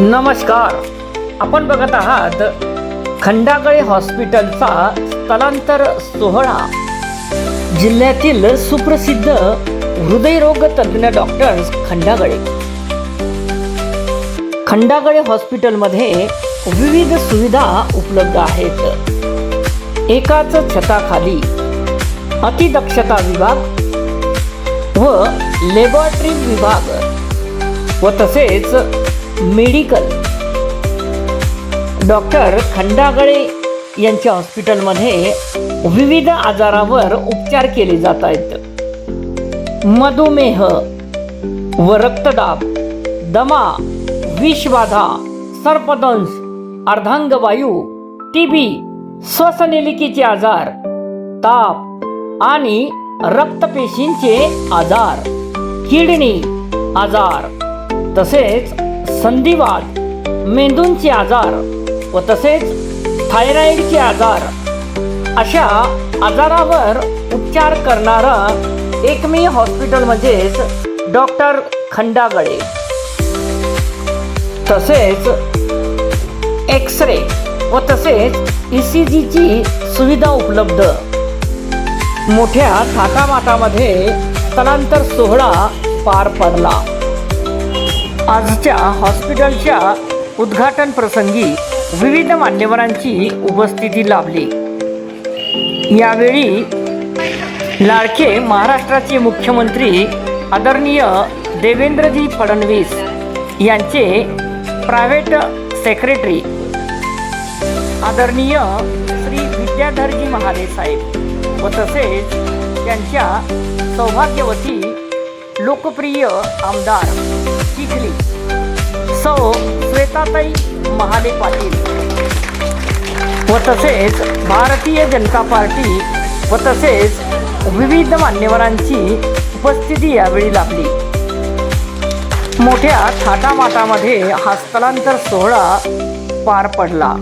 नमस्कार. आपण बघत आहात खंडागळे हॉस्पिटलचा स्थलांतर सोहळा. जिल्ह्यातील सुप्रसिद्ध हृदयरोग तज्ज्ञ डॉक्टर्स खंडागळे. खंडागळे हॉस्पिटलमध्ये विविध सुविधा उपलब्ध आहेत. एकाच छताखाली अतिदक्षता विभाग व लॅबॉरेटरी विभाग व तसेच मेडिकल. डॉक्टर खंडागळे यांच्या हॉस्पिटलमध्ये विविध आजारावर उपचार केले जात आहेत. मधुमेह व रक्तदाब दमा विषबाधा सर्पदंश अर्धांगवायू टीबी श्वसनलिकेचे आजार ताप आणि रक्तपेशींचे आजार किडनी आजार तसेच संधिवात मेंदूंचे आजार व तसेच थायरॉईडचे आजार. अशा आजारावर उपचार करणारं एकमेव हॉस्पिटल म्हणजेच डॉक्टर खंडागळे. तसेच एक्स रे व तसेच ई सी जीची सुविधा उपलब्ध. मोठ्या थाटामाटामध्ये स्थलांतर सोहळा पार पडला. आजच्या हॉस्पिटलच्या उद्घाटन प्रसंगी विविध मान्यवरांची उपस्थिती लाभली. यावेळी लाडके महाराष्ट्राचे मुख्यमंत्री आदरणीय देवेंद्रजी फडणवीस यांचे प्रायव्हेट सेक्रेटरी आदरणीय श्री विद्याधरजी महाले साहेब व तसेच त्यांच्या सौभाग्यवती लोकप्रिय आमदार चिखली सौ श्वेताताई महाले पाटील. व तसेच भारतीय जनता पार्टी व तसेच विविध मान्यवरांची उपस्थिती यावेळी लाभली. मोठ्या थाटामाटामध्ये हा स्थलांतर सोहळा पार पडला.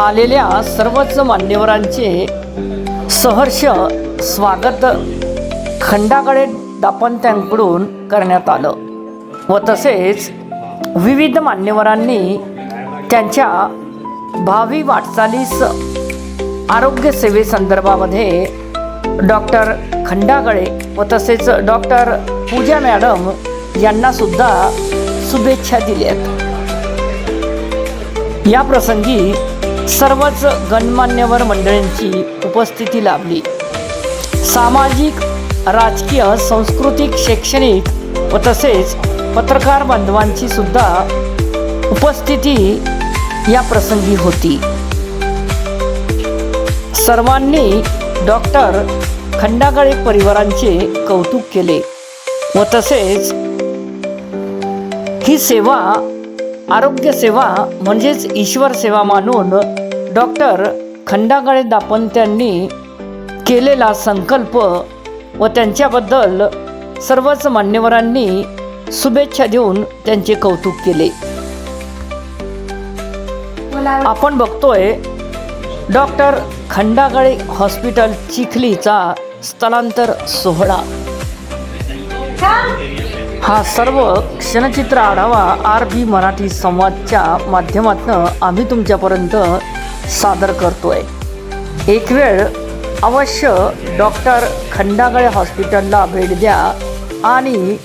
आलेल्या सर्वच मान्यवरांचे सहर्ष स्वागत. खंडाकडे दापंत्यांकडून करण्यात आलं व तसेच विविध मान्यवरांनी त्यांच्या भावी वाटचालीस आरोग्य सेवेसंदर्भामध्ये डॉक्टर खंडागळे व तसेच डॉक्टर पूजा मॅडम यांनासुद्धा शुभेच्छा दिल्यात या प्रसंगी सर्वच गणमान्यवर मंडळींची उपस्थिती लाभली. सामाजिक राजकीय सांस्कृतिक शैक्षणिक व तसेच पत्रकार बांधवांची सुद्धा उपस्थिती या प्रसंगी होती. सर्वांनी डॉक्टर खंडागळे परिवारांचे कौतुक केले व तसेच ही सेवा आरोग्य सेवा म्हणजेच ईश्वर सेवा मानून डॉक्टर खंडागळे दापंत्यांनी केलेला संकल्प व त्यांच्याबद्दल सर्वच मान्यवरांनी शुभेच्छा देऊन त्यांचे कौतुक केले. आपण बघतोय डॉक्टर खंडागळे हॉस्पिटल चिखलीचा स्थलांतर सोहळा. हा सर्व क्षणचित्र आढावा आर बी मराठी संवादच्या माध्यमातून आम्ही तुमच्यापर्यंत सादर करतोय. एक वेळ अवश्य डॉक्टर खंडागळे हॉस्पिटलला भेट द्या आणि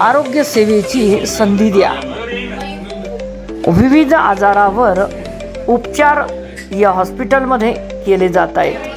आरोग्यसेवेची संधी द्या. विविध आजारावर उपचार या हॉस्पिटलमध्ये केले जात आहेत.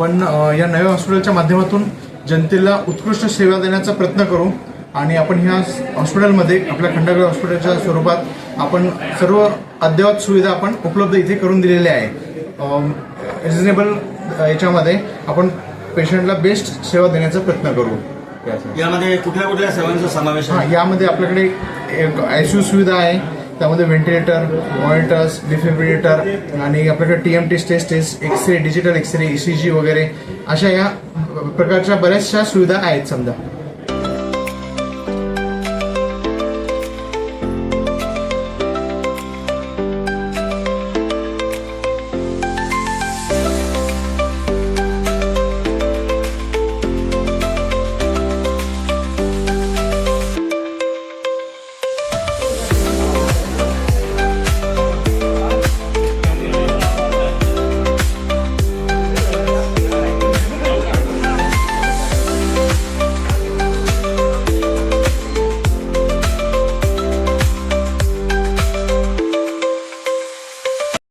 आपण अ, या नव्या हॉस्पिटलच्या माध्यमातून जनतेला उत्कृष्ट सेवा देण्याचा प्रयत्न करू आणि आपण ह्या हॉस्पिटलमध्ये आपल्या खंडागड हॉस्पिटलच्या स्वरूपात आपण सर्व अद्ययावत सुविधा आपण उपलब्ध इथे करून दिलेल्या आहे रिजनेबल याच्यामध्ये आपण पेशंटला बेस्ट सेवा देण्याचा प्रयत्न करू. यामध्ये कुठल्या कुठल्या सेवांचा समावेश आहे यामध्ये आपल्याकडे एक आयसीयू सुविधा आहे त्यामध्ये व्हेंटिलेटर मॉनिटर्स डिफिब्रिलेटर आणि आपल्याकडे T M T stress test x-ray digital x-ray E C G वगैरे अशा या प्रकारच्या बऱ्याचशा सुविधा आहेत समजा.